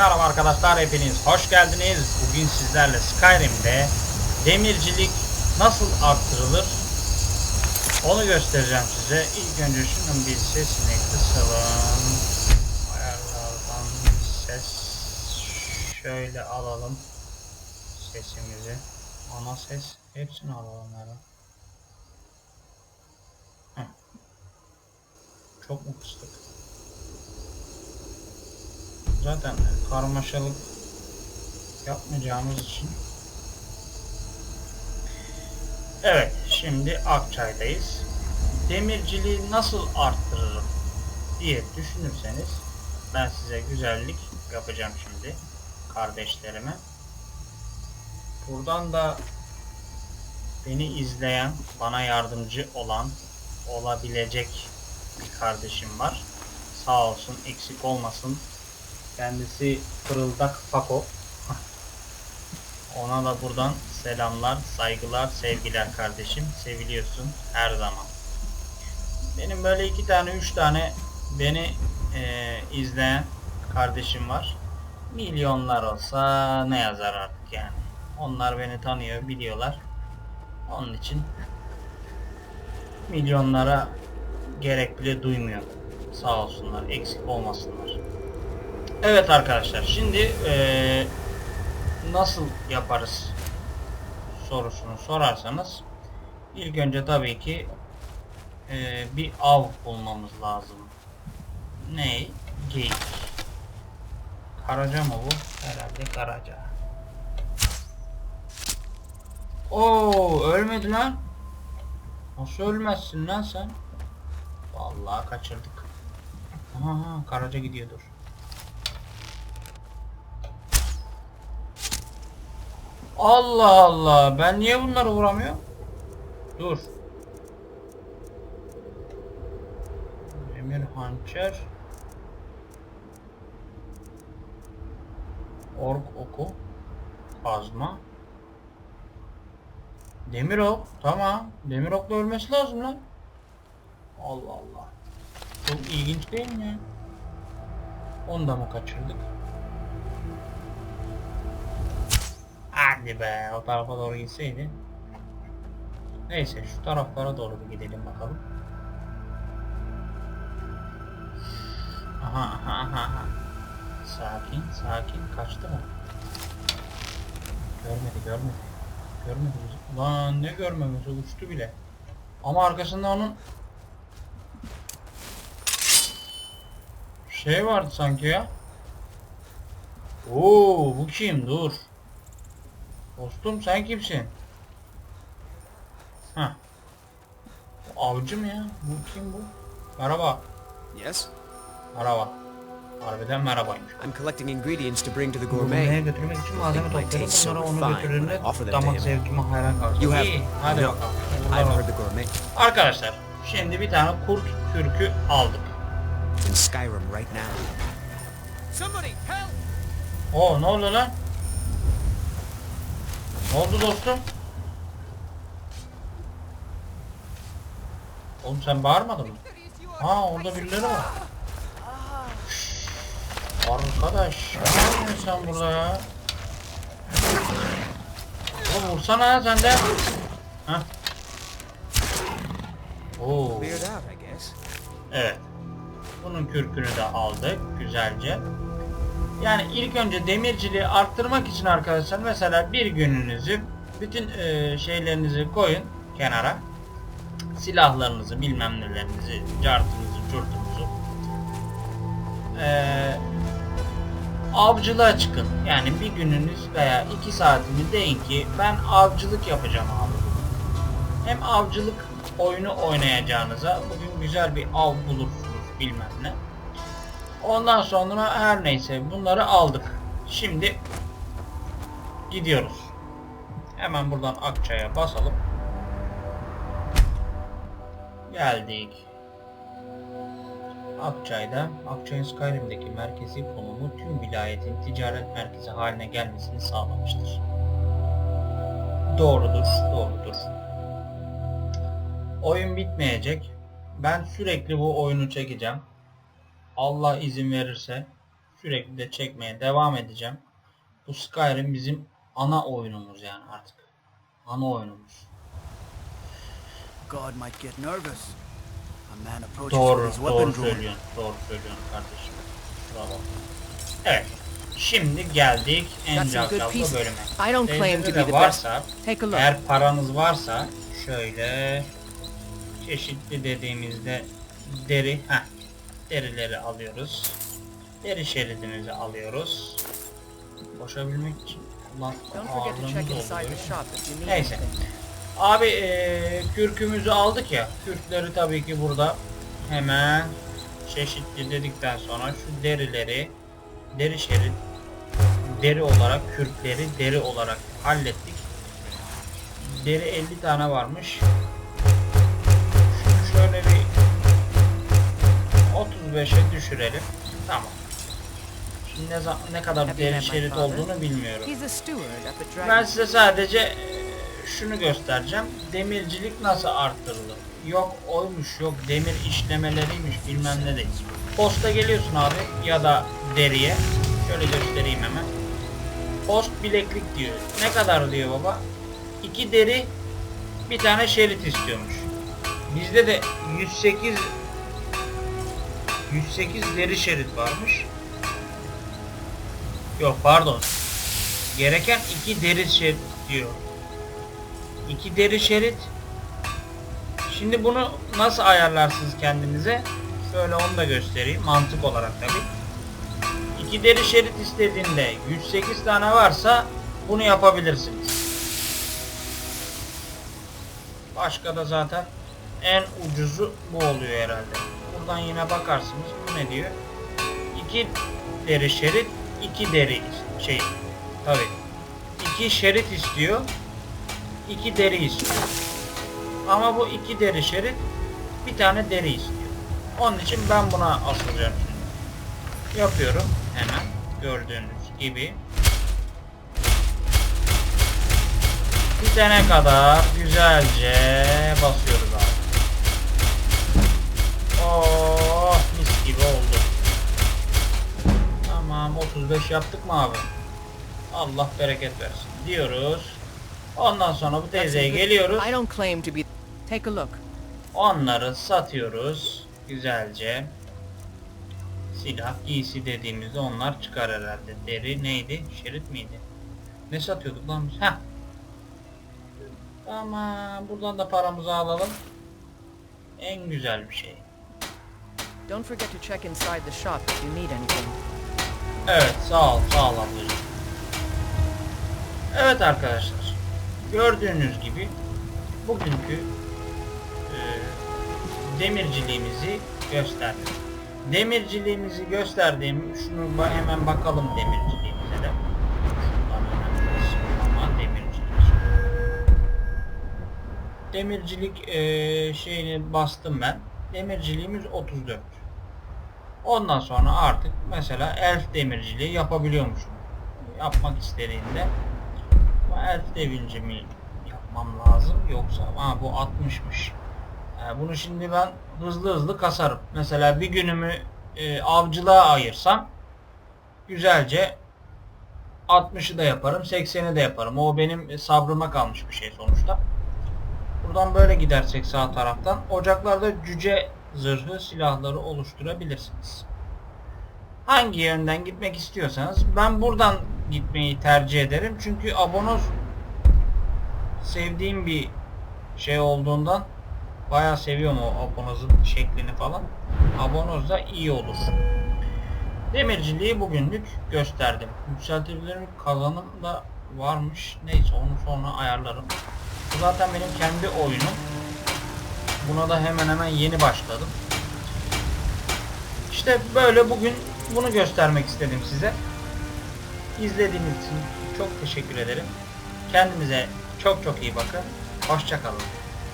Merhaba arkadaşlar hepiniz hoş geldiniz. Bugün sizlerle Skyrim'de demircilik nasıl arttırılır onu göstereceğim size. İlk önce şunun bir sesini kısalım. Ayarlardan ses şöyle alalım sesimizi. Ana ses hepsini alalım herhalde. Çok mu kıstık? Zaten karmaşalık yapmayacağımız için. Evet, şimdi Akçay'dayız. Demirciliği nasıl arttırırım diye düşünürseniz ben size güzellik yapacağım şimdi kardeşlerime. Buradan da beni izleyen, bana yardımcı olan olabilecek bir kardeşim var. Sağ olsun, eksik olmasın. Kendisi Fırıldak Fako. Ona da buradan selamlar, saygılar, sevgiler kardeşim. Seviliyorsun her zaman. Benim böyle iki tane, üç tane beni eee, izleyen kardeşim var. Milyonlar olsa ne yazar artık yani. Onlar beni tanıyor, biliyorlar. Onun için milyonlara gerek bile duymuyor. Sağ olsunlar, eksik olmasınlar. Evet arkadaşlar şimdi eee, nasıl yaparız sorusunu sorarsanız ilk önce tabii ki eee, bir av bulmamız lazım. Ne? Geyik. Karaca mı bu? Herhalde karaca. Oo ölmedi lan. Nasıl ölmezsin lan sen? Vallahi kaçırdık. Aha karaca gidiyordur. Allah Allah. Ben niye bunları vuramıyorum? Dur. Demir hançer. Ork oku. Kazma. Demir ok. Tamam. Demir okla ölmesi lazım lan. Allah Allah. Çok ilginç değil mi? Onu da mı kaçırdık? Hadi be o tarafa doğru gitseydi. Neyse şu taraflara doğru bir gidelim bakalım. Aha aha aha. Sakin sakin kaçtı mı? Görmedi görmedi. Görmedi bizi. Lan ne görmemesi uçtu bile. Ama arkasında onun şey vardı sanki ya. Oo bu kim? Dur. Dostum sen kimsin? Ha. Avcı mı ya? Bu kim bu? Merhaba. Yes? Merhaba. Harbiden merhabaymış. I'm collecting ingredients to bring to the Gourmet'e gourmet. götürmek için malzeme so Sonra onu fine götürdüğümde when I offer them to damak him. zevkime hayran kalacak. You have İyi, hadi no. bakalım. I've heard the gourmet Arkadaşlar şimdi bir tane kurt kürkü aldık. in Skyrim right now. Somebody help! Oo ne oldu lan? Ne oldu dostum? Oğlum sen bağırmadın mı? Ha orada birileri var. Arkadaş ne yapıyorsun sen burada ya? Oğlum vursana ya sen de. Heh. Oo. Evet. Bunun kürkünü de aldık güzelce. Yani ilk önce demirciliği arttırmak için arkadaşlar mesela bir gününüzü bütün e, şeylerinizi koyun kenara. Silahlarınızı, bilmem nelerinizi, cartınızı, curtunuzu. E, avcılığa çıkın. Yani bir gününüz veya iki saatini deyin ki ben avcılık yapacağım abi. Hem avcılık oyunu oynayacağınıza bugün güzel bir av bulursunuz bilmem ne. Ondan sonra her neyse bunları aldık. Şimdi gidiyoruz. Hemen buradan Akçay'a basalım. Geldik. Akçay'da Akçay'ın Skyrim'deki merkezi konumu tüm vilayetin ticaret merkezi haline gelmesini sağlamıştır. Doğrudur, doğrudur. Oyun bitmeyecek. Ben sürekli bu oyunu çekeceğim. Allah izin verirse Sürekli de çekmeye devam edeceğim. Bu Skyrim bizim ana oyunumuz yani artık. Ana oyunumuz. God might get nervous. A man approaches Doğru, his weapon doğru söylüyorsun. Doğru söylüyorsun kardeşim. Bravo. Evet. Şimdi geldik en pieces. bölüme. To de varsa, eğer paranız varsa şöyle çeşitli dediğimizde deri, heh, derileri alıyoruz. Deri şeridimizi alıyoruz. Koşabilmek için Neyse. Abi eee kürkümüzü aldık ya. Kürkleri tabii ki burada hemen çeşitli dedikten sonra şu derileri deri şerit deri olarak kürkleri deri olarak hallettik. Deri 50 tane varmış. 35'e düşürelim. Tamam. Şimdi ne, ne kadar Have you deri met my şerit olduğunu bilmiyorum. Ben size sadece e, şunu göstereceğim. Demircilik nasıl arttırılır? Yok oymuş, yok demir işlemeleriymiş bilmem ne değil. Posta geliyorsun abi ya da deriye. Şöyle göstereyim hemen. Post bileklik diyor. Ne kadar diyor baba? İki deri bir tane şerit istiyormuş. Bizde de 108 108 deri şerit varmış. Yok pardon. Gereken iki deri şerit diyor. İki deri şerit. Şimdi bunu nasıl ayarlarsınız kendinize? Şöyle onu da göstereyim. Mantık olarak tabi. İki deri şerit istediğinde 108 tane varsa bunu yapabilirsiniz. Başka da zaten en ucuzu bu oluyor herhalde. Buradan yine bakarsınız. Bu ne diyor? İki deri şerit, iki deri şey tabi. İki şerit istiyor. iki deri istiyor. Ama bu iki deri şerit bir tane deri istiyor. Onun için ben buna asılacağım şimdi. Yapıyorum hemen gördüğünüz gibi. Bitene kadar güzelce basıyoruz abi. Oh mis gibi oldu. Tamam 35 yaptık mı abi? Allah bereket versin diyoruz. Ondan sonra bu teyzeye geliyoruz. I don't claim to be. Take a look. Onları satıyoruz güzelce. Silah, giysi dediğimizde onlar çıkar herhalde. Deri neydi? Şerit miydi? Ne satıyorduk lan biz? Heh. Tamam. Buradan da paramızı alalım. En güzel bir şey. Don't forget to check inside the shop if you need anything. Evet sağ ol sağ ol ablacığım. Evet arkadaşlar. Gördüğünüz gibi bugünkü e, demirciliğimizi gösterdim. Demirciliğimizi gösterdiğim şunu hemen bakalım demirciliğimize de. Ama demircilik. Demircilik e, şeyini bastım ben. Demirciliğimiz 34. Ondan sonra artık mesela elf demirciliği yapabiliyormuşum. Yapmak istediğinde ama elf demirci mi yapmam lazım yoksa ha bu 60'mış. Yani bunu şimdi ben hızlı hızlı kasarım. Mesela bir günümü e, avcılığa ayırsam güzelce 60'ı da yaparım, 80'i de yaparım. O benim sabrıma kalmış bir şey sonuçta. Buradan böyle gidersek sağ taraftan ocaklarda cüce zırhı silahları oluşturabilirsiniz. Hangi yönden gitmek istiyorsanız ben buradan gitmeyi tercih ederim. Çünkü abonoz sevdiğim bir şey olduğundan bayağı seviyorum o abonozun şeklini falan. Abonoz da iyi olur. Demirciliği bugünlük gösterdim. Yükseltebilirim kazanım da varmış. Neyse onu sonra ayarlarım. Bu zaten benim kendi oyunum. Buna da hemen hemen yeni başladım. İşte böyle bugün bunu göstermek istedim size. İzlediğiniz için çok teşekkür ederim. Kendinize çok çok iyi bakın. Hoşçakalın.